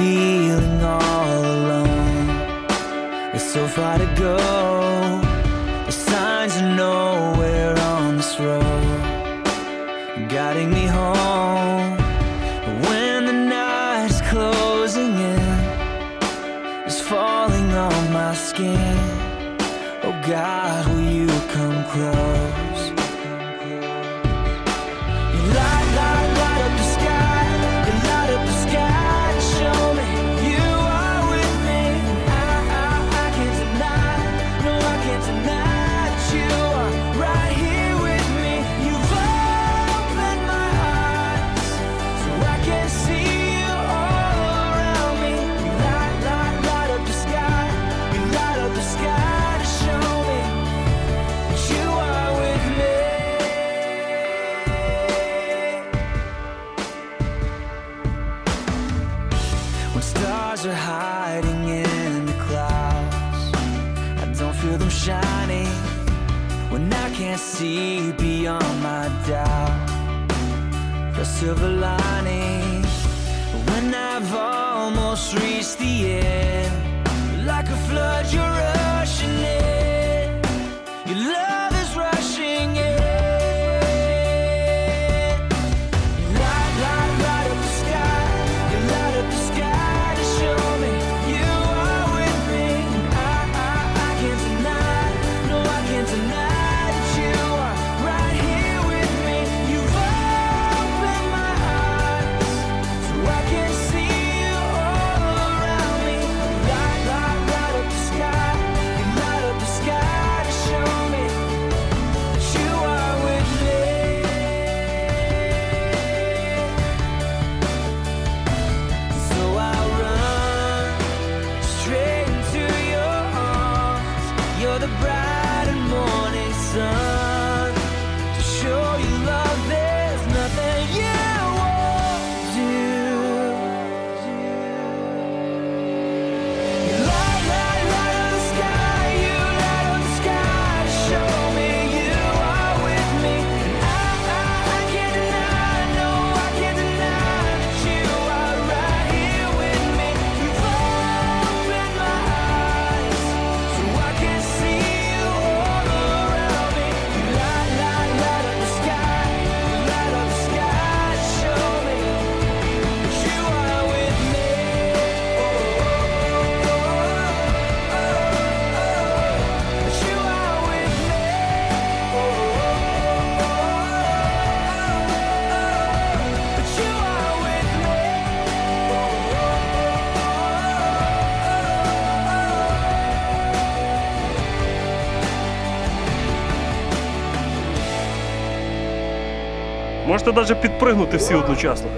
feeling all alone. There's so far to go. The signs are nowhere on this road Guiding me home. When the night's closing in It's falling on my skin. Oh God, will you come close? When stars are hiding in the clouds. I don't feel them shining When I can't see beyond my doubt. The silver lining When I've almost reached the end. Можете навіть підпригнути всі одночасно.